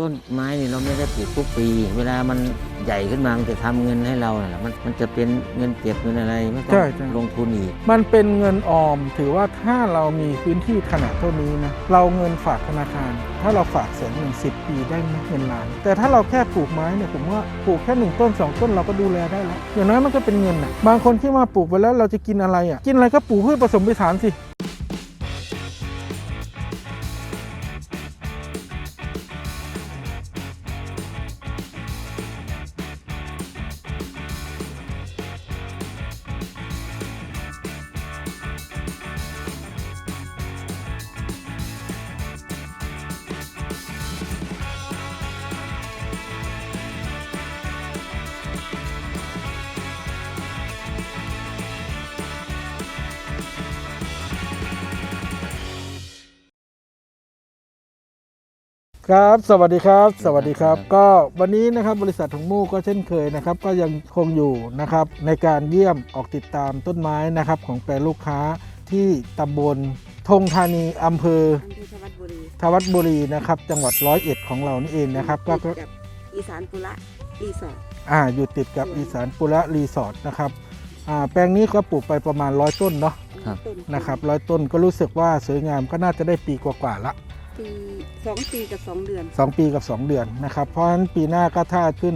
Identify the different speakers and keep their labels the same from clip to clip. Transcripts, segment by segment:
Speaker 1: ต้นไม้นี่เราไม่ได้ปลูกทุกปี เวลามันใหญ่ขึ้นมามันจะทำเงินให้เราน่ะมันมันจะเป็นเงินเก็บเงินอะไรไม่ต้อ
Speaker 2: ใช่
Speaker 1: ง
Speaker 2: ใช่
Speaker 1: ลงทุนอีก
Speaker 2: มันเป็นเงินออม ถือว่าถ้าเรามีพื้นที่ขนาดเท่านี้นะเราเงินฝากธนาคาร ถ้าเราฝากแสนหนึ่งสิบปีได้ไหมเงินล้าน แต่ถ้าเราแค่ปลูกไม้เนี่ยผมว่าปลูกแค่หนึ่งต้นสองต้นเราก็ดูแลได้แล้วอย่างน้อยมันก็เป็นเงินนะบางคนที่มาปลูกไปแล้วเราจะกินอะไรอะกินอะไรก็ปลูกพืชผสมผสานสิ ครับ สวัสดีครับ สวัสดีครับ ก็วันนี้นะครับบริษัทของมู่ก็เช่นเคยนะครับ ก็ยังคงอยู่นะครับในการเยี่ยมออกติดตามต้นไม้นะครับของแปรลูกค้าที่ตำบลธงธานีอำเภอ
Speaker 3: อำเภอธวัดบุรี
Speaker 2: ทวัดบุรีนะครับ จังหวัดร้อยเอ็ดของเรานี่เองนะครับ ก็
Speaker 3: ติดกับอีสานปุระรีสอร์ท
Speaker 2: อ่าอยู่ติดกับอีสานปุระรีสอร์ทนะครับอ่าแปลงนี้ก็ปลูกไปประมาณร้อยต้นเนาะ
Speaker 1: ครับ
Speaker 3: ต้น
Speaker 2: นะครับร้อยต้นก็รู้สึกว่าสวยงามก็น่าจะได้ปีกว่าๆละ
Speaker 3: ปีสองปีกับสองเดือน
Speaker 2: 2 ปีกับ 2 เดือนนะครับ เพราะฉะนั้นปีหน้าก็ถ้าขึ้น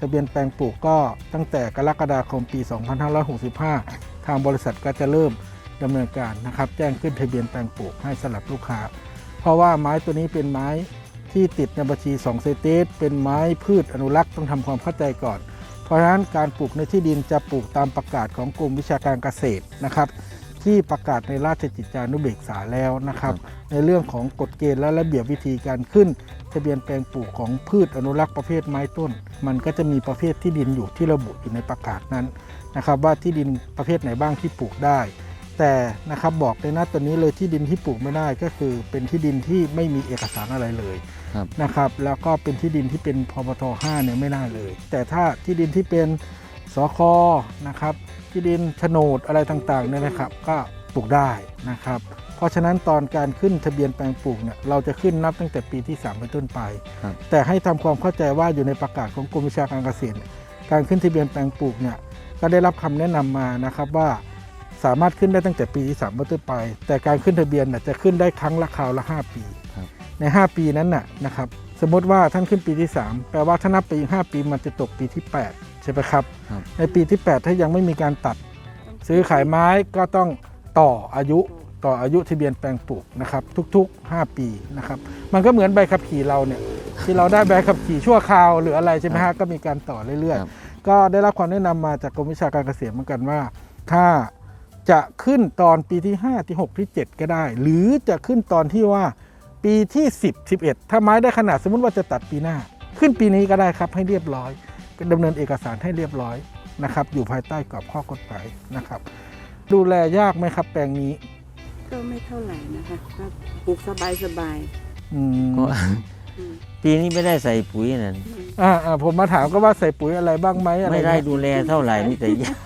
Speaker 2: ทะเบียนแปลงปลูกก็ตั้งแต่กรกฎาคมปี 2565 ทางบริษัทก็จะเริ่มดำเนินการนะครับ แจ้งขึ้นทะเบียนแปลงปลูกให้สำหรับลูกค้า เพราะว่าไม้ตัวนี้เป็นไม้ที่ติดในบัญชี2เซเตสเป็นไม้พืชอนุรักษ์ต้องทำความเข้าใจก่อน เพราะฉะนั้นการปลูกในที่ดินจะปลูกตามประกาศของกรมวิชาการเกษตรนะครับ ที่ประกาศในราชกิจจานุเบกษาแล้วนะครับ ในเรื่องของกฎเกณฑ์และระเบียบวิธีการขึ้น ทะเบียนแปลงปลูกของพืชอนุรักษ์ประเภทไม้ต้น มันก็จะมีประเภทที่ดินอยู่ที่ระบุอยู่ในประกาศนั้นนะครับว่าที่ดินประเภทไหนบ้างที่ปลูกได้ แต่นะครับบอกในหน้าตัวนี้เลยที่ดินที่ปลูกไม่ได้ก็คือ เป็นที่ดินที่ไม่มีเอกสารอะไรเลย
Speaker 1: ครับ
Speaker 2: นะครับแล้วก็เป็นที่ดินที่เป็นพบท5เนี่ยไม่ได้เลย แต่ถ้าที่ดินที่เป็น สคนะครับที่ดินโฉนดอะไรต่างๆเนี่ยนะครับ ก็ปลูกได้นะครับ เพราะฉะนั้นตอนการขึ้นทะเบียนแปลงปลูกเนี่ยเราจะขึ้นนับตั้งแต่ปีที่ 3 เป็นต้นไป
Speaker 1: ครับ
Speaker 2: แต่ให้ทำความเข้าใจว่าอยู่ในประกาศของกรมวิชาการเกษตรเนี่ยการขึ้นทะเบียนแปลงปลูกเนี่ยก็ได้รับคำแนะนำมานะครับว่าสามารถขึ้นได้ตั้งแต่ปีที่3เป็นต้นไป แต่การขึ้นทะเบียนน่ะจะขึ้นได้ครั้งละคราวละ 5 ปี
Speaker 1: ครับ
Speaker 2: ใน 5 ปีนั้นน่ะนะครับสมมติว่าท่านขึ้นปีที่ 3 แปลว่าถ้านับไปอีก5ปีมันจะตกปีที่8ใช่ไหมครับ
Speaker 1: ครับ
Speaker 2: ในปีที่ 8 ถ้ายังไม่มีการตัด ซื้อขายไม้ก็ต้องต่ออายุต่ออายุทะเบียนแปลงปลูกนะครับ ทุกๆ 5 ปีนะครับ มันก็เหมือนใบขับขี่เราเนี่ยที่เราได้ใบขับขี่ชั่วคราวหรืออะไรใช่ไหมฮะก็มีการต่อเรื่อย
Speaker 1: ครับ
Speaker 2: ๆก็ได้รับความแนะนำมาจากกรมวิชาการเกษตรเหมือนกันว่า ถ้าจะขึ้นตอนปีที่ 5 ที่ 6 ที่ 7 ก็ได้ หรือจะขึ้นตอนที่ว่าปีที่ 10 11 ถ้าไม้ได้ขนาดสมมุติว่าจะตัดปีหน้า ขึ้นปีนี้ก็ได้ครับให้เรียบร้อย ดำเนินเอกสารให้เรียบร้อยนะครับ อยู่ภายใต้กรอบข้อกฎหมายนะครับ ดูแลยากไหมครับ แปลงนี้
Speaker 3: ก็ไม่เท่าไหร่นะคะก็ปลูกสบายสบาย
Speaker 2: อืม
Speaker 1: ก็
Speaker 3: ๆอืม
Speaker 1: ปีนี้ไม่ได้ใส่ปุ๋ยนั่น
Speaker 2: อ่าอ่าผมมาถามก็ว่าใส่ปุ๋ยอะไรบ้างไหมอะไร
Speaker 1: ไม่ได้
Speaker 2: เงี้ย
Speaker 1: ดูแลเท่าไหร่นี่แต่ยาก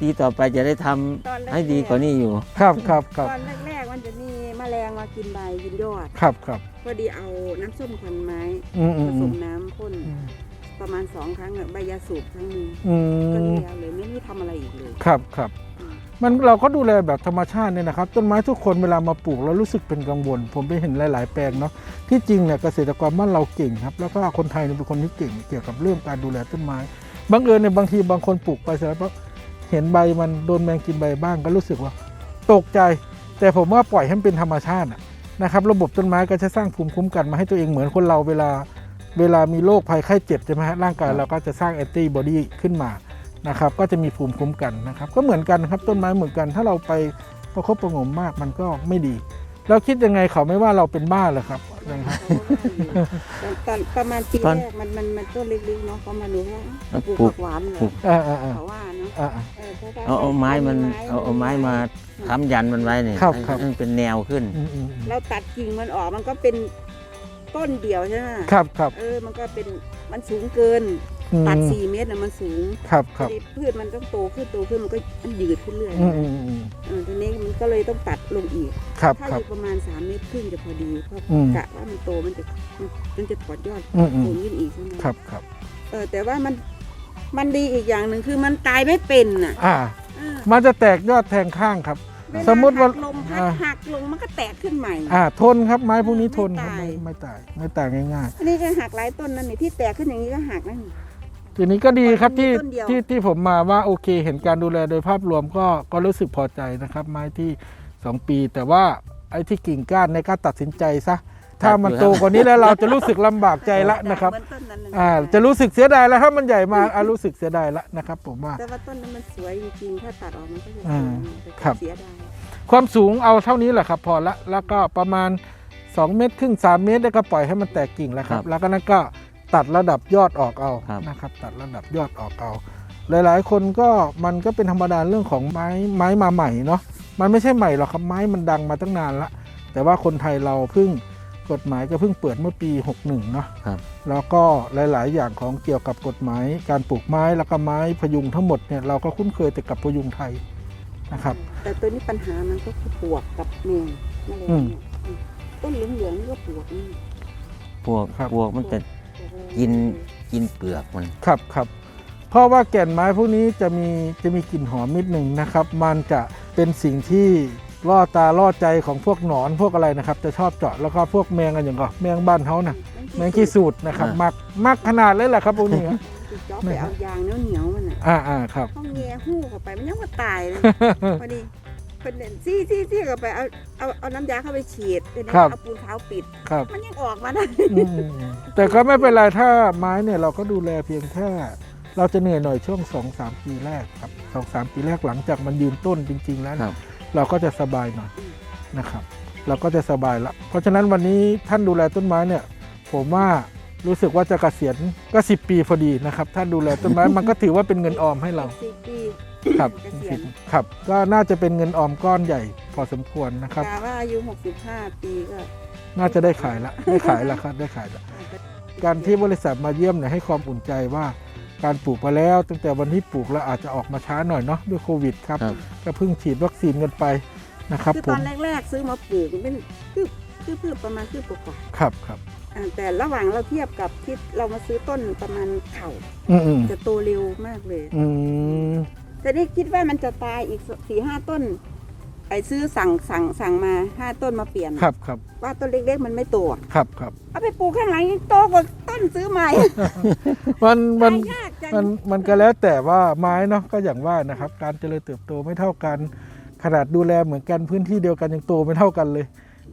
Speaker 1: ปีต่อไปจะได้ทำให้ดีกว่านี้อยู่
Speaker 2: ครับครับครับ
Speaker 3: ตอนแรกๆมันจะมีแมลงมากินใบกินยอด
Speaker 2: ครับครับ
Speaker 3: พอดีเอาน้ำส้มควันไม้
Speaker 2: อืมอื
Speaker 3: ผมส
Speaker 2: อื
Speaker 3: ม
Speaker 2: ม
Speaker 3: น้ำพ่นประมาณ สองครั้งอะใบยาสูบครั้งหนึ่ง
Speaker 2: อื
Speaker 3: ก็
Speaker 2: ม
Speaker 3: เลี้ยงเลยไม่ได้ทำอะไรอีกเลย
Speaker 2: ครับครับ
Speaker 3: อืม
Speaker 2: มันเราก็ดูแลแบบธรรมชาติเนี่ยนะครับ ต้นไม้ทุกคนเวลามาปลูกแล้วรู้สึกเป็นกังวล ผมไปเห็นหลาย ๆ แปลงเนาะที่จริงเนี่ยเกษตรกรบ้านเราเก่งครับ แล้วก็คนไทยเนี่ยเป็นคนที่เก่งเกี่ยวกับเรื่องการดูแลต้นไม้บังเอิญเนี่ยบางทีบางคนปลูกไปเสร็จแล้วปั๊บเห็นใบมันโดนแมงกินใบบ้างก็รู้สึกว่า ตกใจ แต่ผมว่าปล่อยให้มันเป็นธรรมชาติอะนะครับ ระบบต้นไม้ก็จะสร้างภูมิคุ้มกันมาให้ตัวเองเหมือนคนเราเวลา เวลามีโรคภัยไข้เจ็บใช่ไหมฮะร่างกาย
Speaker 1: ครับ
Speaker 2: เราก็จะสร้างแอนติบอดีขึ้นมานะครับก็จะมีภูมิคุ้มกันนะครับก็เหมือนกันครับต้นไม้เหมือนกัน ถ้าเราไปประคบประหงมมากมันก็ไม่ดี เราคิดยังไงเขาไม่ว่าเราเป็นบ้าเหรอครับยังไง
Speaker 3: ตอนตอนประมาณปี
Speaker 1: ตอน
Speaker 3: แรกมันมันมันต้นเล็กๆเนาะเขามารู้ว่า
Speaker 1: แล้ว
Speaker 3: ปลูก
Speaker 1: ปลูก
Speaker 3: ผักหวานเหร
Speaker 1: ปลู
Speaker 3: อก
Speaker 2: อ่าอ่าอ่า
Speaker 3: เขาว่าเนาะ
Speaker 2: อ่า
Speaker 3: เออถ้ถ้
Speaker 1: เอาเอาไม้มัน
Speaker 3: ถ้
Speaker 1: เอาเอาไม้มาค้ำยันมันไว้เนี่ย
Speaker 2: ครับ
Speaker 1: ให้
Speaker 2: ครับ
Speaker 1: ให้มันเป็นแนวขึ้น
Speaker 2: อืมอืมอืม
Speaker 3: เราตัดกิ่งมันออกมันก็เป็น ต้นเดียวใช่ไหม
Speaker 2: ครับครับ
Speaker 3: เออมันก็เป็นมันสูงเกิน
Speaker 2: อืม
Speaker 3: ตัดสี่เมตรน่ะมันสูง
Speaker 2: ครับครับ
Speaker 3: พอดีพืชมันต้องโตขึ้นโตขึ้นมันก็มันยืดขึ้นเรื่อย
Speaker 2: อืมอืมอืม
Speaker 3: เออทีนี้มันก็เลยต้องตัดลงอีก
Speaker 2: ครับ
Speaker 3: ถ้า
Speaker 2: ค
Speaker 3: อ
Speaker 2: รับ
Speaker 3: ยู่ประมาณ3เมตรครึ่งจะพอดีเพราะ
Speaker 2: อืม
Speaker 3: กะว่ามันโตมันจะมันมันจะถอดยอด
Speaker 2: อืมอืม
Speaker 3: สูงขึ้นอีกใช่ไหม
Speaker 2: ครับครับ
Speaker 3: เออแต่ว่ามันมันดีอีกอย่างหนึ่งคือมันตายไม่เป็นน่ะ
Speaker 2: อ่า
Speaker 3: เออ
Speaker 2: มันจะแตกยอดแทงข้างครับ
Speaker 3: เวลา
Speaker 2: สมมุติว่า
Speaker 3: หักลมพัด
Speaker 2: อ่า
Speaker 3: หักลงมันก็แตกขึ้นใหม่
Speaker 2: อ่าทนครับไม้พวกนี้ทนครับ
Speaker 3: ไม่
Speaker 2: ไม่
Speaker 3: ตาย
Speaker 2: ไม่ตายไม่ตายง่าย
Speaker 3: อันนี้ก็หักหลายต้นนั่นนี่ที่แตกขึ้นอย่างนี้ก็หักนั่นนี่
Speaker 2: ๆทีนี้ก็ดีครับที่
Speaker 3: มีต้นเดียว
Speaker 2: ที่ที่ผมมาว่าโอเค เห็นการดูแลโดยภาพรวมก็ก็รู้สึกพอใจนะครับ ไม้ที่ 2 ปี แต่ว่าไอ้ที่กิ่งก้านในการตัดสินใจซะ ถ้ามันโตกว่านี้แล้วเราจะรู้สึกลำบากใจละนะครับ
Speaker 3: เหมือต้นนั้นน่
Speaker 2: อ่าจะรู้สึกเสียดายแล้วถ้ามันใหญ่มาอ่ารู้สึกเสียดายละนะครับผมว่า
Speaker 3: แต่ว่าต้นนั้นมันสวยจริงๆถ้าตัดออกมันก็จะส
Speaker 2: อ่า
Speaker 3: วยแต่
Speaker 2: ครับ
Speaker 3: เสียดาย
Speaker 2: ความสูงเอาเท่านี้แหละครับ พอละแล้วก็ประมาณ 2 เมตรครึ่ง3เมตรแล้วก็ปล่อยให้มันแตกกิ่งแล้วครับ
Speaker 1: ครับ
Speaker 2: แล้วก็นั้นก็ตัดระดับยอดออกเอา
Speaker 1: ครับ
Speaker 2: นะครับ ตัดระดับยอดออกเอา หลายๆ คนก็มันก็เป็นธรรมดาเรื่องของไม้ไม้มาใหม่เนาะมันไม่ใช่ใหม่หรอกครับไม้มันดังมาตั้งนานละแต่ว่าคนไทยเราเพิ่ง กฎหมายก็เพิ่งเปิดเมื่อปี 61เนาะ
Speaker 1: ครับ
Speaker 2: แล้วก็หลาย ๆ อย่างของเกี่ยวกับกฎหมายการปลูกไม้แล้วก็ไม้พยุงทั้งหมดเนี่ยเราก็คุ้นเคยแต่กับพยุงไทยนะครับ
Speaker 3: แต่ตัวนี้ปัญหามันก็คือปวกกับแมงนั่นเอง
Speaker 2: อืม
Speaker 3: อืมต้นเหลืองๆนี่ก็ปวกนี่
Speaker 1: พวก
Speaker 2: ครับ
Speaker 1: พวกมันจะ
Speaker 3: ปวกแรง
Speaker 1: กินกินเปลือกมัน
Speaker 2: ครับครับเพราะว่าแก่นไม้พวกนี้จะมีจะมีกลิ่นหอมนิดหนึ่งนะครับ มันจะเป็นสิ่งที่ ล่อตาล่อใจของพวกหนอนพวกอะไรนะครับ จะชอบเจาะแล้วก็พวกแมงอะไรอย่างก็แมงบ้านเขานะแมงขี้สูตรนะครับมักมักขนาดเลยแหละครับพวกนี้
Speaker 3: คือจ๊อบไปเอายางเหนียวเหนียวๆมันอะ
Speaker 2: อ่าอ่าครับ
Speaker 3: เขาแง่หู้เข้าไปมันยังมาตายเลยพอดีคนเด่นซี่ซี่ซี่เข้าไปเอาเอาเอาน้ำยาเข้าไปฉีดเป็น
Speaker 2: ครับ
Speaker 3: เอาปูนขาวปิด
Speaker 2: ครับ
Speaker 3: มันยังออกมาได้
Speaker 2: อืมแต่ก็ไม่เป็นไรถ้าไม้เนี่ยเราก็ดูแลเพียงแค่เราจะเหนื่อยหน่อยช่วง2อสปีแรกครับสองสามปีแรกหลังจากมันยืนต้นจริง ๆ แล้ว
Speaker 1: ค
Speaker 2: เนี่ย
Speaker 1: รับ
Speaker 2: เราก็จะสบายหน่อยนะครับ เราก็จะสบายละเพราะฉะนั้นวันนี้ท่านดูแลต้นไม้เนี่ย ผมว่ารู้สึกว่าจะเกษียณก็สิปีพอดีนะครับท่านดูแลต้นไม้มันก็ถือว่าเป็นเงินออมให้เรา
Speaker 3: สี่ปี
Speaker 2: ครับ
Speaker 3: เกษียณ
Speaker 2: ครับ ก็น่าจะเป็นเงินออมก้อนใหญ่พอสมควรนะครับ
Speaker 3: กาว่าอายุ 65 ปีก็
Speaker 2: น่าจะได้ขายละได้ขายละครับได้ขายละการที่บริษัทมาเยี่ยมเนี่ยให้ความอุ่นใจว่า การปลูกมาแล้ว ตั้งแต่วันที่ปลูกแล้วอาจจะออกมาช้าหน่อยเนาะด้วยโควิดครับ
Speaker 1: ครับ
Speaker 2: ก็เพิ่งฉีดวัคซีนกันไปนะครับ
Speaker 3: คือ
Speaker 2: ผ
Speaker 3: ตอ
Speaker 2: ม
Speaker 3: นแรก ๆ ซื้อมาปลูกเป็นคือคือพืชประมาณคือปกว่า
Speaker 2: ครับครับ
Speaker 3: อ่าแต่ระหว่างเราเทียบกับที่เรามาซื้อต้นประมาณเข่า
Speaker 2: อืมอืม
Speaker 3: จะโตเร็วมากเลย
Speaker 2: อืม
Speaker 3: แต่นี่คิดว่ามันจะตายอีกสี่ห้าต้น ไอ้ซื้อสั่งสั่งสั่งมาห้าต้นมาเปลี่ยน
Speaker 2: ครับครับ
Speaker 3: ว่าต้นเล็กๆมันไม่โตอะ
Speaker 2: ครับครับ
Speaker 3: เอาไปปลูกข้างหลังยังโตกว่าต้นซื้อใหม่
Speaker 2: มันมัน
Speaker 3: ตายยากจัง
Speaker 2: มันมันก็แล้วแต่ว่าไม้เนาะก็อย่างว่านะครับ การเจริญเติบโตไม่เท่ากัน ขนาดดูแลเหมือนกันพื้นที่เดียวกันยังโตไม่เท่ากันเลย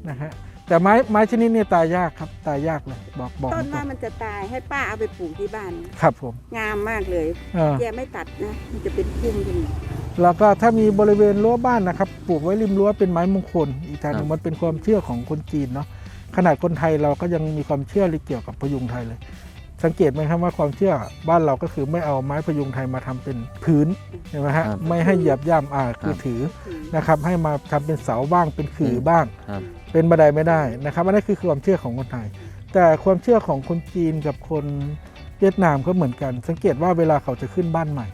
Speaker 2: นะฮะ แต่ไม้ไม้ชนิดนี้ตายยากครับตายยากเลยบอกบอก
Speaker 3: ต้น
Speaker 2: ตร
Speaker 3: ว่างมันจะตายให้ป้าเอาไปปลูกที่บ้าน
Speaker 2: ครับผม
Speaker 3: งามมากเลย
Speaker 2: เออ
Speaker 3: แกไม่ตัดนะ มันจะเป็นพุ่มขึ้นมา
Speaker 2: แล้วก็ถ้ามีบริเวณรั้วบ้านนะครับปลูกไว้ริมรั้วเป็นไม้มงคล อีกทางหนึ่ง
Speaker 1: ครับ
Speaker 2: มันเป็นความเชื่อของคนจีนเนาะขนาดคนไทยเราก็ยังมีความเชื่อเกี่ยวกับพยุงไทยเลย สังเกตไหมครับว่าความเชื่อบ้านเราก็คือไม่เอาไม้พยุงไทยมาทำเป็นพื้นใช่ไหมฮะ
Speaker 1: ครับ
Speaker 2: ไม่ให้เหยียบย่ำอ่าคือถือ
Speaker 3: ถือ
Speaker 2: นะครับให้มาทำเป็นเสาบ้างเป็นขื่อบ้าง
Speaker 1: ครับ
Speaker 2: เป็นบันไดไม่ได้นะครับอันนั้คือความเชื่อของคนไทย แต่ความเชื่อของคนจีนกับคนเวียดนามก็เหมือนกัน สังเกตว่าเวลาเขาจะขึ้นบ้านใหม่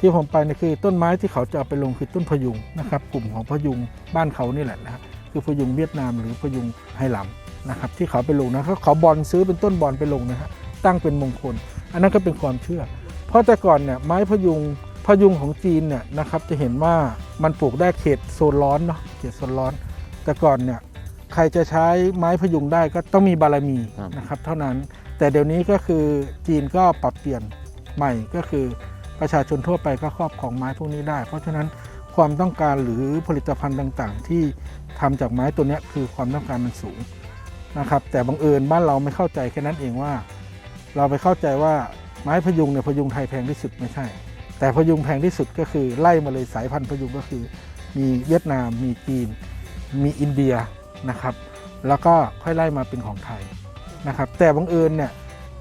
Speaker 2: ที่ผมไปเนี่ยคือต้นไม้ที่เขาจะเอาไปลงคือต้นพยุงนะครับ กลุ่มของพยุงบ้านเขานี่แหละนะครับคือพยุงเวียดนามหรือพยุงไหหลำนะครับ ที่เขาไปลงนะเขาเขาบอลซื้อเป็นต้นบอลไปลงนะฮะตั้งเป็นมงคล อันนั้นก็เป็นความเชื่อ เพราะแต่ก่อนเนี่ยไม้พยุงพยุงของจีนเนี่ยนะครับจะเห็นว่ามันปลูกได้เขตโซนร้อนเนาะเขตโซนร้อน แต่ก่อนเนี่ย ใครจะใช้ไม้พยุงได้ก็ต้องมีบารมี
Speaker 1: ครับ
Speaker 2: นะครับเท่านั้นแต่เดี๋ยวนี้ก็คือจีนก็ปรับเปลี่ยนใหม่ก็คือประชาชนทั่วไปก็ครอบของไม้พวกนี้ได้ เพราะฉะนั้นความต้องการหรือผลิตภัณฑ์ต่างๆ ที่ทำจากไม้ตัวเนี้ยคือความต้องการมันสูงนะครับแต่บังเอิญบ้านเราไม่เข้าใจแค่นั้นเองว่า เราไปเข้าใจว่าไม้พยุงเนี่ยพยุงไทยแพงที่สุดไม่ใช่ แต่พยุงแพงที่สุดก็คือไล่มาเลยสายพันธุ์พยุงก็คือ มีเวียดนาม มีจีน มีอินเดีย นะครับ แล้วก็ค่อยไล่มาเป็นของไทยนะครับ แต่บังเอิญเนี่ย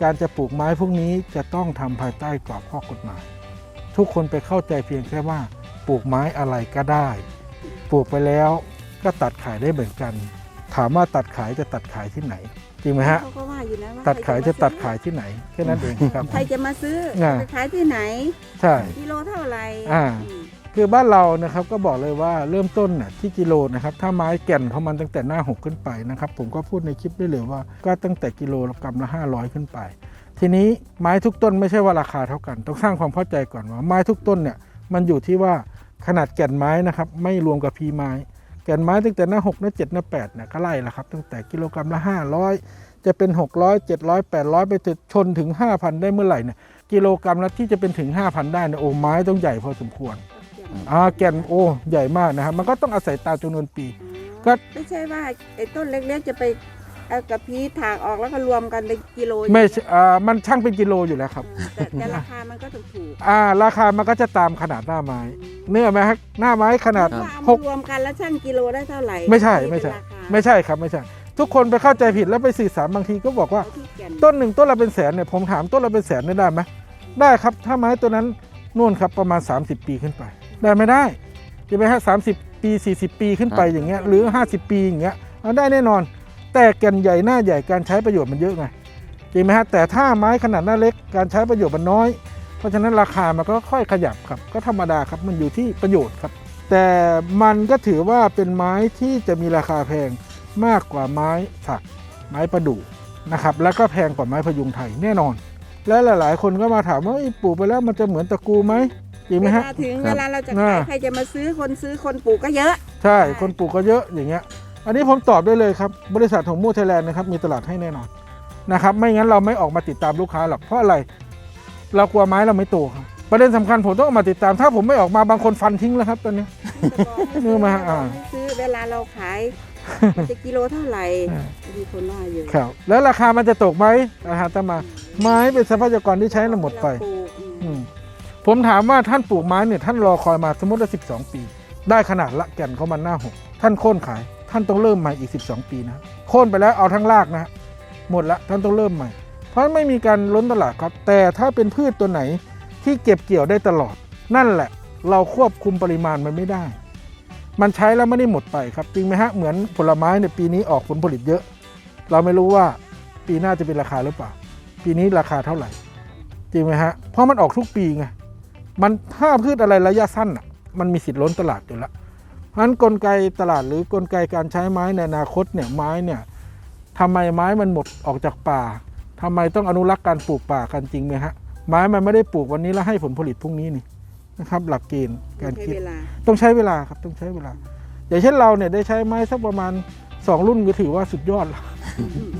Speaker 2: การจะปลูกไม้พวกนี้จะต้องทำภายใต้กรอบข้อกฎหมาย ทุกคนไปเข้าใจเพียงแค่ว่าปลูกไม้อะไรก็ได้ ปลูกไปแล้วก็ตัดขายได้เหมือนกัน ถามว่าตัดขายจะตัดขายที่ไหน จริงไหมฮะ
Speaker 3: เขาก็ว่าอยู่นะว่า
Speaker 2: ตัดขาย
Speaker 3: ใคร
Speaker 2: จะตัด
Speaker 3: มซื้อ
Speaker 2: ขายที่ไหนแค่นั้นเองครับ
Speaker 3: ใครจะมาซื้อ
Speaker 2: อ่า
Speaker 3: จะขายที่ไหน
Speaker 2: ใช่
Speaker 3: กิโลเท่าไหร่
Speaker 2: อ่า
Speaker 3: อืม
Speaker 2: คือบ้านเรานะครับก็บอกเลยว่าเริ่มต้นที่กิโลนะครับถ้าไม้แก่นของมันตั้งแต่หน้าหกขึ้นไปนะครับผมก็พูดในคลิปได้เลยว่าก็ตั้งแต่กิโลกรัมละ 500 ขึ้นไป ทีนี้ไม้ทุกต้นไม่ใช่ว่าราคาเท่ากัน ต้องสร้างความเข้าใจก่อนว่าไม้ทุกต้นเนี่ยมันอยู่ที่ว่าขนาดแก่นไม้นะครับไม่รวมกับพีไม้ แก่นไม้ตั้งแต่หน้า6หน้า7หน้า8เนี่ยก็ไล่ละครับตั้งแต่กิโลกรัมละ 500 จะเป็น 600 700 800 ไปถึงชนถึง 5,000 ได้เมื่อไหร่เนี่ยกิโลกรัมละที่จะเป็นถึง 5,000 ได้เนี่ยโอ้ไม้ต้องใหญ่พอสมควร อ่าแก่นโอ้ใหญ่มากนะครับ มันก็ต้องอาศัยตามจำนวนปี ก็
Speaker 3: ไม่ใช่ว่าไอ้ต้นเล็กๆจะไปเอากระพี้ถากออกแล้วก็รวมกันเป็นกิโล
Speaker 2: ไม่ใช่อ่ามันช่างเป็นกิโลอยู่แล้วครับ
Speaker 3: แต่แต่ราคามันก็ถูกถูก
Speaker 2: อ่า ราคามันก็จะตามขนาดหน้าไม้เนื้อไหมครับหน้าไม้ขนาด
Speaker 3: ว่าเอา
Speaker 2: ห
Speaker 3: มาก รวมกันแล้วช่างกิโลได้เท่าไหร่
Speaker 2: ไม่ใช่
Speaker 3: ที่
Speaker 2: ไม่ใช่
Speaker 3: เป็นราคา
Speaker 2: ไม่ใช่ครับไม่ใช่ ทุกคนไปเข้าใจผิดแล้วไปสื่อสารบางทีก็บอกว่า
Speaker 3: เอาที่แก่น
Speaker 2: ต้นหนึ่งต้นละเป็นแสนเนี่ยผมถามต้นละเป็นแสนเนี่ยได้ไหมได้ครับ ถ้าไม้ตัวนั้นนู่นครับประมาณ 30 ปีขึ้นไป ได้ไม่ได้ใช่ไหมฮะสามสิบปี 40 ปีขึ้นไปอย่างเงี้ยหรือ 50 ปีอย่างเงี้ยเอาได้แน่นอน แต่แก่นใหญ่หน้าใหญ่การใช้ประโยชน์มันเยอะไงจริงไหมฮะแต่ถ้าไม้ขนาดหน้าเล็กการใช้ประโยชน์มันน้อย เพราะฉะนั้นราคามันก็ค่อยขยับครับ ก็ธรรมดาครับมันอยู่ที่ประโยชน์ครับ แต่มันก็ถือว่าเป็นไม้ที่จะมีราคาแพงมากกว่าไม้สักไม้ประดู่นะครับแล้วก็แพงกว่าไม้พยุงไทยแน่นอน และหลาย ๆ คนก็มาถามว่าเอ้ยปลูกไปแล้วมันจะเหมือนตะกูไหม จริงไหม
Speaker 3: เว
Speaker 2: ฮะ
Speaker 3: ลาถึง
Speaker 1: ครั
Speaker 3: เว
Speaker 1: บ
Speaker 3: ลาเราจะ
Speaker 2: อ่า
Speaker 3: ขายใครจะมาซื้อคนซื้อคนปลูกก็เยอะ
Speaker 2: ใช่ คนปลูกก็เยอะอย่างเงี้ย อันนี้ผมตอบได้เลยครับ บริษัทของมูไทยแลนด์นะครับมีตลาดให้แน่นอนนะครับ ไม่งั้นเราไม่ออกมาติดตามลูกค้าหรอก เพราะอะไร เรากลัวไม้เราไม่โตครับ ประเด็นสำคัญผมต้องออกมาติดตาม ถ้าผมไม่ออกมาบางคนฟันทิ้งแล้วครับตอนนี้
Speaker 3: ซื้อ
Speaker 2: มาอ่า
Speaker 3: ให้ซื้อเวลาเราขายมันจะกิโลเท่าไหร่
Speaker 2: อ่า
Speaker 3: มีคนว่าอยู่
Speaker 2: ครับ แล้วราคามันจะตกไหมอาหารตามมา ไม้เป็นทรัพยากรที่ใช้แล้วหมดไป
Speaker 3: เราปลูกอืม
Speaker 2: อืม ผมถามว่าท่านปลูกไม้เนี่ยท่านรอคอยมาสมมติว่า12 ปี ได้ขนาดละแก่นเขามันหน้าหกท่านโค่นขาย ท่านต้องเริ่มใหม่อีก 12 ปีนะโค่นไปแล้วเอาทั้งรากนะฮะหมดละท่านต้องเริ่มใหม่ เพราะไม่มีการล้นตลาดครับ แต่ถ้าเป็นพืชตัวไหนที่เก็บเกี่ยวได้ตลอด นั่นแหละ เราควบคุมปริมาณมันไม่ได้ มันใช้แล้วไม่ได้หมดไปครับจริงไหมฮะเหมือนผลไม้ในยปีนี้ออกผลผลิตเยอะ เราไม่รู้ว่าปีหน้าจะเป็นราคาหรือเปล่า ปีนี้ราคาเท่าไหร่จริงไหมฮะเพราะมันออกทุกปีไง มันถ้าพืชอะไรระยะสั้นอะมันมีสิทธิ์ล้นตลาดอยู่แล้วเพราะฉะนั้นกลไกตลาดหรือกลไกการใช้ไม้ในอนาคตเนี่ยไม้เนี่ยทำไมไม้มันหมดออกจากป่าทำไมต้องอนุรักษ์การปลูกป่ากันจริงไหมฮะไม้มันไม่ได้ปลูกวันนี้แล้วให้ผลผลิตพรุ่งนี้นี่นะครับ หลักเกณฑ์การ
Speaker 3: ใช้
Speaker 2: คิด
Speaker 3: เวลา
Speaker 2: ต้องใช้เวลาครับต้องใช้เวลา อย่างเช่นเราเนี่ยได้ใช้ไม้สักประมาณ 2 รุ่นก็ถือว่าสุดยอดแล้ว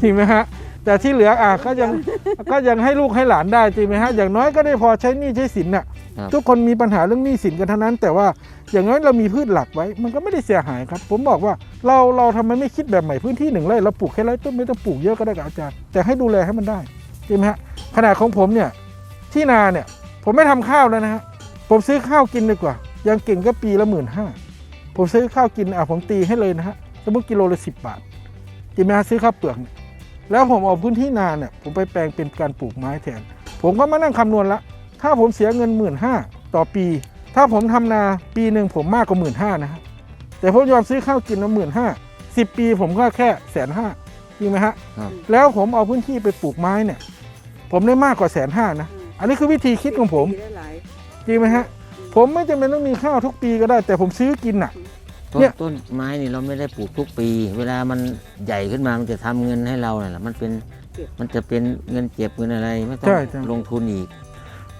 Speaker 2: จริงไหมฮะ แต่ที่เหลืออะก็ยังก็ยังให้ลูกให้หลานได้จริงไหมฮะอย่างน้อยก็ได้พอใช้หนี้ใช้สินน่ะ
Speaker 1: ครับ
Speaker 2: ทุกคนมีปัญหาเรื่องหนี้สินกันทั้งนั้น แต่ว่าอย่างน้อยเรามีพืชหลักไว้ มันก็ไม่ได้เสียหายครับ ผมบอกว่าเราเราทำไมไม่คิดแบบใหม่พื้นที่หนึ่งไร่เราปลูกแค่ไร่ต้นไม่ต้องปลูกเยอะก็ได้กับอาจารย์แต่ให้ดูแลให้มันได้จริงไหมฮะขนาดของผมเนี่ยที่นาเนี่ยผมไม่ทำข้าวแล้วนะฮะผมซื้อข้าวกินดีกว่าอยังเก่งก็ปีละหมื่นห้าผมซื้อข้าวกินอะผมตีให้เลยนะฮะสมมติกิโลละสิบบาทจริงไหมฮะซื้อข้าวเปลือกเนี่ย แล้วผมเอาพื้นที่นาเนี่ยผมไปแปลงเป็นการปลูกไม้แทน ผมก็มานั่งคำนวณละ ถ้าผมเสียเงินหมื่นห้าต่อปี ถ้าผมทำนาปีหนึ่งผมมากกว่าหมื่นห้านะฮะแต่ผมยอมซื้อข้าวกินมาหมื่นห้าสิบปีผมก็แค่แสนห้าจริงไหมฮะ
Speaker 1: ครับ
Speaker 2: แล้วผมเอาพื้นที่ไปปลูกไม้เนี่ย ผมได้มากกว่าแสนห้านะ อันนี้คือวิธีคิดของผม
Speaker 3: ได้หลาย
Speaker 2: จริงไหมฮะ ผมไม่จำเป็นต้องมีข้าวทุกปีก็ได้ แต่ผมซื้อกินอะ
Speaker 1: ต้
Speaker 2: เนี่
Speaker 1: น
Speaker 2: ย
Speaker 1: ต้นไม้นี่เราไม่ได้ปลูกทุกปี เวลามันใหญ่ขึ้นมามันจะทำเงินให้เราเนี่ยแหละมันเป็นมันจะเป็นเงินเก็บเงินอะไรไม่ต้อ
Speaker 2: ใช่
Speaker 1: ง
Speaker 2: ใช่
Speaker 1: ลงทุนอีก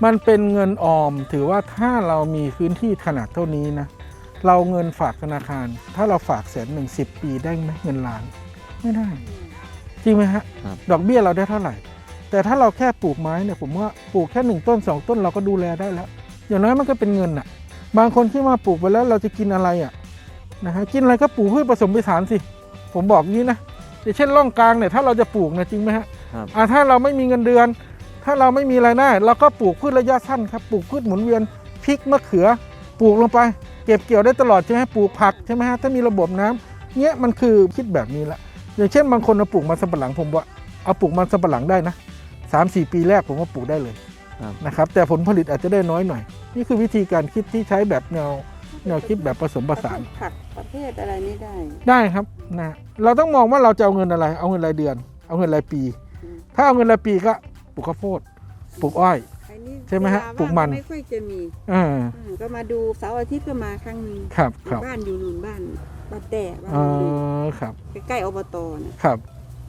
Speaker 2: มันเป็นเงินออมถือว่าถ้าเรามีพื้นที่ขนาดเท่านี้นะ เราเงินฝากธนาคาร ถ้าเราฝากแสนหนึ่งสิบปีได้ไหมเงินล้าน ไม่ได้ จริงไหมฮะ
Speaker 1: ครับ
Speaker 2: ดอกเบี้ยเราได้เท่าไหร่ แต่ถ้าเราแค่ปลูกไม้เนี่ยผมว่าปลูกแค่หนึ่งต้นสองต้นเราก็ดูแลได้แล้ว อย่างน้อยมันก็เป็นเงินอะ บางคนที่มาปลูกไปแล้วเราจะกินอะไรอะ นะฮะกินอะไรก็ปลูกพืชผสมผสานสิ ผมบอกงี้นะอย่างเช่นร่องกลางเนี่ยถ้าเราจะปลูกเนี่ยจริงไหมฮะ
Speaker 1: ครับ
Speaker 2: อ่าถ้าเราไม่มีเงินเดือน ถ้าเราไม่มีรายได้เราก็ปลูกพืชระยะสั้นครับปลูกพืชหมุนเวียนพริกมะเขือ ปลูกลงไป เก็บเกี่ยวได้ตลอดใช่ไหมปลูกผักใช่ไหมฮะถ้ามีระบบน้ำเนี้ยมันคือคิดแบบนี้ละอย่างเช่นบางคนเอาปลูกมันสำปะหลังผมว่าเอาปลูกมันสำปะหลังได้นะสามสี่ปีแรกผมว่าปลูกได้เลย
Speaker 1: ครับ
Speaker 2: นะครับแต่ผลผลิตอาจจะได้น้อยหน่อย นี่คือวิธีการคิดที่ใช้แบบแนว แนวคิดแบบผสมผสาน
Speaker 3: ผักประเภทอะไรนี่ได้
Speaker 2: ได้ครับนะเราต้องมองว่าเราจะเอาเงินอะไร เอาเงินรายเดือน เอาเงินรายปี
Speaker 3: อืม
Speaker 2: ถ้าเอาเงินรายปีก็ปลูกข้าวโพดปลูกอ้อย
Speaker 3: อ้นี่
Speaker 2: ใช่ไหมฮะ
Speaker 3: เวา
Speaker 2: ปลูกมัน
Speaker 3: ไม่ค่อยจะมี
Speaker 2: อ่า
Speaker 3: อืมก็มาดูเสาร์อาทิตย์ก็มาครั้งหนึง
Speaker 2: ครับครับ
Speaker 3: บ้านอยู่นู่นบ้านบ้านแต่บ้าน
Speaker 2: อ๋อ
Speaker 3: อยู่
Speaker 2: ครับ
Speaker 3: ใกล้ๆอบตนะครับ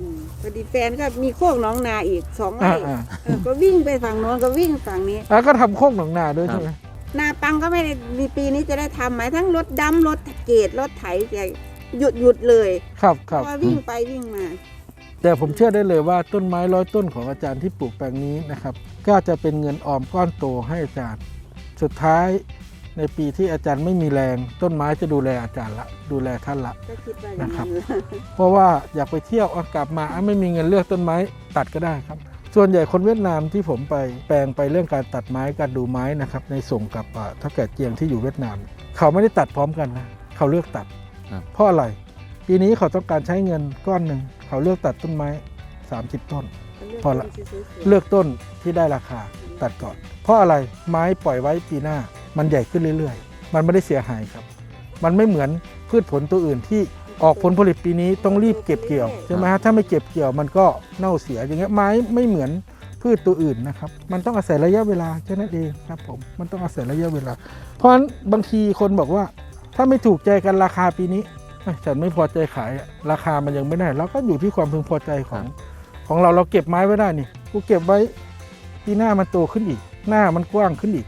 Speaker 3: อืมพอดีแฟนก็มีโคกหน้องนาอีกสองไร่
Speaker 2: อ่าอ่า
Speaker 3: เออก็วิ่งไปฝั่งโน้นก็วิ่งฝั่งนี้
Speaker 2: แล้วก็ทำโคกหนองนาด้วยใช่ไหม
Speaker 3: นาปังก็ไม่ได้มีปีนี้จะได้ทำไหมทั้งรถดำรถเกตรถไถจะหยุดหยุดเลย
Speaker 2: ครับ
Speaker 3: เพ
Speaker 2: ครับ
Speaker 3: ราะว่าวิ่งไปวิ่งมา
Speaker 2: แต่ผมเชื่อได้เลยว่าต้นไม้ร้อยต้นของอาจารย์ที่ปลูกแปลงนี้นะครับ ก็จะเป็นเงินออมก้อนโตให้อาจารย์ สุดท้ายในปีที่อาจารย์ไม่มีแรง ต้นไม้จะดูแลอาจารย์ละ ดูแลท่านละ
Speaker 3: ก็คิดว่าอย่าง
Speaker 2: นะครับ
Speaker 3: นั้นแหละ
Speaker 2: เพราะว่าอยากไปเที่ยวเอากลับมาอะไม่มีเงินเลือกต้นไม้ตัดก็ได้ครับ ส่วนใหญ่คนเวียดนามที่ผมไปแปลงไปเรื่องการตัดไม้การดูไม้นะครับในส่งกับอ่าเท่าแก่เจียงที่อยู่เวียดนาม เขาไม่ได้ตัดพร้อมกันนะเขาเลือกตัด
Speaker 1: ครับ
Speaker 2: เพราะอะไรปีนี้เขาต้องการใช้เงินก้อนหนึ่งเขาเลือกตัดต้นไม้ 30 ต้น พอละเลือกต้นที่ได้ราคาตัดก่อน เพราะอะไรไม้ปล่อยไว้ปีหน้า มันใหญ่ขึ้นเรื่อย ๆ มันไม่ได้เสียหายครับ มันไม่เหมือนพืชผลตัวอื่นที่ ออกผลผลิตปีนี้ต้องรีบเก็บเกี่ยวใช่ไหมฮะถ้าไม่เก็บเกี่ยวมันก็เน่าเสียอย่างเงี้ยไม้ไม่เหมือนพืชตัวอื่นนะครับ มันต้องอาศัยระยะเวลาแค่นั้นเองครับผมมันต้องอาศัยระยะเวลา เพราะฉะนั้นบางทีคนบอกว่า ถ้าไม่ถูกใจกันราคาปีนี้เอ้ยฉันไม่พอใจขายอะราคามันยังไม่ได้เราก็อยู่ที่ความพึงพอใจของของเราเราเก็บไม้ไว้ได้นี่กูเก็บไว้ปีหน้ามันโตขึ้นอีก หน้ามันกว้างขึ้นอีก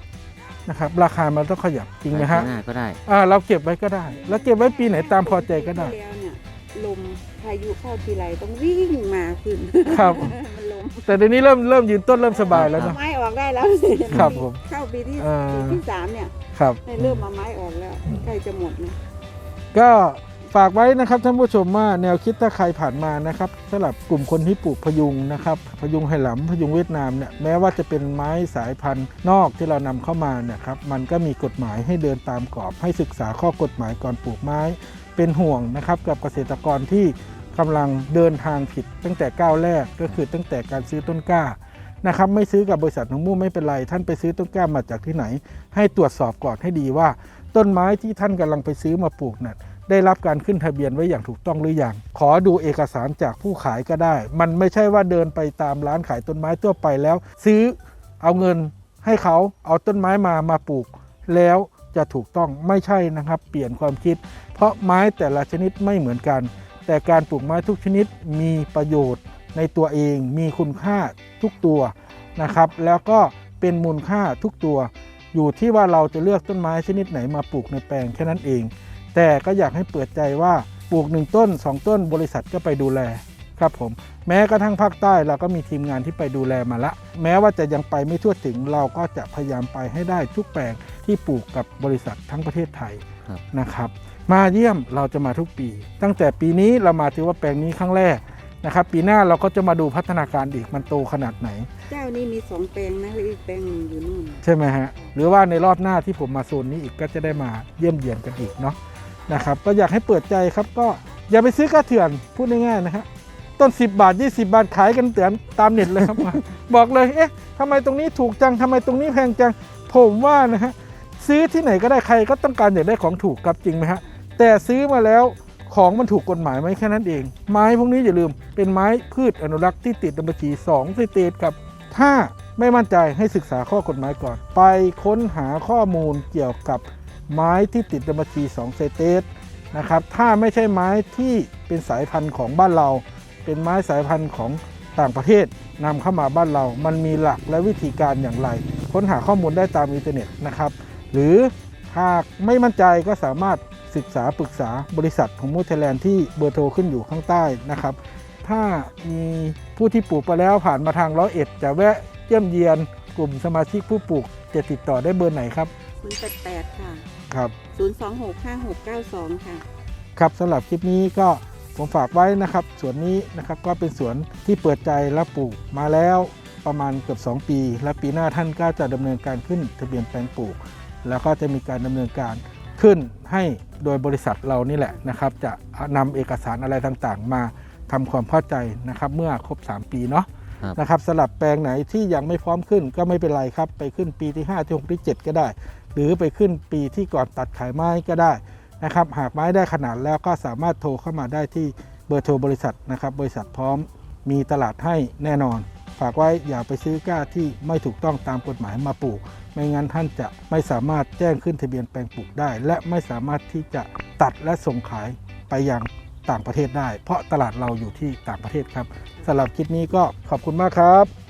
Speaker 2: นะครับราคามันต้องขยับจริงไหมฮะ
Speaker 1: ปีหน้าก็ได้
Speaker 2: อ่าเราเก็บไว้ก็ได้ แล้วเก็บไว้ปีไหนตามพอใจก็ได้
Speaker 3: ปีที่แล้วเนี่ยลมพายุเข้าทีไรต้องวิ่งมาขึ้น
Speaker 2: ครับ
Speaker 3: มันลม
Speaker 2: แต่เดี๋ยวนี้เริ่มเริ่มยืนต้นเริ่มสบายแล้ว
Speaker 3: เอา
Speaker 2: เนาะ
Speaker 3: ไม้ออกได้แล้ว
Speaker 2: ครับผม
Speaker 3: เข้าปีที่
Speaker 2: อ่า
Speaker 3: ปีที่สามเนี่ย
Speaker 2: ครับ
Speaker 3: ให้เริ่มมาไม้ออกแล้วใกล้จะหมดนะ
Speaker 2: ก็ ฝากไว้นะครับท่านผู้ชมว่าแนวคิดถ้าใครผ่านมานะครับสำหรับกลุ่มคนที่ปลูกพยุงนะครับพยุงไหหลำพยุงเวียดนามเนี่ยแม้ว่าจะเป็นไม้สายพันธุ์นอกที่เรานำเข้ามาเนี่ยครับมันก็มีกฎหมายให้เดินตามกรอบ ให้ศึกษาข้อกฎหมายก่อนปลูกไม้ เป็นห่วงนะครับกับเกษตรกรที่กำลังเดินทางผิดตั้งแต่ก้าวแรกก็คือตั้งแต่การซื้อต้นกล้านะครับไม่ซื้อกับบริษัทน้องมู่ไม่เป็นไร ท่านไปซื้อต้นกล้ามาจากที่ไหน ให้ตรวจสอบก่อนให้ดีว่า ต้นไม้ที่ท่านกำลังไปซื้อมาปลูกน่ะ ได้รับการขึ้นทะเบียนไว้อย่างถูกต้องหรืออยัง ขอดูเอกสารจากผู้ขายก็ได้ มันไม่ใช่ว่าเดินไปตามร้านขายต้นไม้ทั่วไปแล้ว ซื้อเอาเงินให้เขาเอาต้นไม้มามาปลูก แล้วจะถูกต้องไม่ใช่นะครับ เปลี่ยนความคิด เพราะไม้แต่ละชนิดไม่เหมือนกัน แต่การปลูกไม้ทุกชนิดมีประโยชน์ในตัวเองมีคุณค่าทุกตัวนะครับ แล้วก็เป็นมูลค่าทุกตัว อยู่ที่ว่าเราจะเลือกต้นไม้ชนิดไหนมาปลูกในแปลงแค่นั้นเอง แต่ก็อยากให้เปิดใจว่าปลูกหนึ่งต้นสองต้นบริษัทก็ไปดูแลครับผม แม้กระทั่งภาคใต้เราก็มีทีมงานที่ไปดูแลมาละ แม้ว่าจะยังไปไม่ทั่วถึงเราก็จะพยายามไปให้ได้ทุกแปลงที่ปลูกกับบริษัททั้งประเทศไทย
Speaker 1: ครับ
Speaker 2: นะครับ มาเยี่ยมเราจะมาทุกปี ตั้งแต่ปีนี้เรามาถือว่าแปลงนี้ครั้งแรกนะครับ ปีหน้าเราก็จะมาดูพัฒนาการอีกมันโตขนาดไหน
Speaker 3: เจ้านี่มีสองแปลงนะแล้วอีกแปลงหนึ่งอยู่นู่น
Speaker 2: ใช่ไหมฮะหรือว่าในรอบหน้าที่ผมมาโซนนี้อีกก็จะได้มาเยี่ยมเยียนกันอีกเนาะ นะครับก็อยากให้เปิดใจครับก็อย่าไปซื้อกระเถื่อนพูดง่ายๆนะฮะต้น 10 บาท 20 บาทขายกันเตือนตามเน็ตเลยครับ บอกเลยเอ๊ะทำไมตรงนี้ถูกจังทำไมตรงนี้แพงจังผมว่านะฮะซื้อที่ไหนก็ได้ใครก็ต้องการอยากได้ของถูกครับจริงไหมฮะแต่ซื้อมาแล้วของมันถูกกฎหมายไหมแค่นั้นเอง ไม้พวกนี้อย่าลืมเป็นไม้พืชอนุรักษ์ที่ติดบัญชี2สเตทครับถ้าไม่มั่นใจให้ศึกษาข้อกฎหมายก่อน ไปค้นหาข้อมูลเกี่ยวกับ ไม้ที่ติดบัญชี2เซเตสนะครับถ้าไม่ใช่ไม้ที่เป็นสายพันธุ์ของบ้านเรา เป็นไม้สายพันธุ์ของต่างประเทศนำเข้ามาบ้านเรา มันมีหลักและวิธีการอย่างไร ค้นหาข้อมูลได้ตามอินเทอร์เน็ตนะครับ หรือหากไม่มั่นใจก็สามารถศึกษาปรึกษาบริษัทของมูเทแลนด์ที่เบอร์โทรขึ้นอยู่ข้างใต้นะครับ ถ้ามีผู้ที่ปลูกไปแล้วผ่านมาทางร้อยเอ็ดจะแวะเยี่ยมเยียนกลุ่มสมาชิกผู้ปลูกจะติดต่อได้เบอร์ไหนครับ
Speaker 3: ศูนย์แปดแปดค่ะ
Speaker 2: ครับ
Speaker 3: ศูนย์สองหกห้าหกเก้าสองค่ะ
Speaker 2: ครับสำหรับคลิปนี้ก็ผมฝากไว้นะครับสวนนี้นะครับก็เป็นสวนที่เปิดใจและปลูกมาแล้วประมาณเกือบ 2 ปี และปีหน้าท่านก็จะดำเนินการขึ้นทะเบียนแปลงปลูก แล้วก็จะมีการดำเนินการขึ้นให้โดยบริษัทเรานี่แหละนะครับ จะนำเอกสารอะไรต่างๆ มาทำความเข้าใจนะครับ เมื่อครบ 3 ปีเนาะ
Speaker 1: ครับ
Speaker 2: นะครับสลับแปลงไหนที่ยังไม่พร้อมขึ้นก็ไม่เป็นไรครับ ไปขึ้นปีที่ 5 ที่ 6 ที่ 7 ก็ได้ หรือไปขึ้นปีที่ก่อนตัดขายไม้ก็ได้นะครับหากไม้ได้ขนาดแล้วก็สามารถโทรเข้ามาได้ที่เบอร์โทรบริษัทนะครับบริษัทพร้อมมีตลาดให้แน่นอน ฝากไว้อย่าไปซื้อกล้าที่ไม่ถูกต้องตามกฎหมายมาปลูก ไม่งั้นท่านจะไม่สามารถแจ้งขึ้นทะเบียนแปลงปลูกได้ และไม่สามารถที่จะตัดและส่งขายไปยังต่างประเทศได้ เพราะตลาดเราอยู่ที่ต่างประเทศครับสำหรับคลิปนี้ก็ขอบคุณมากครับ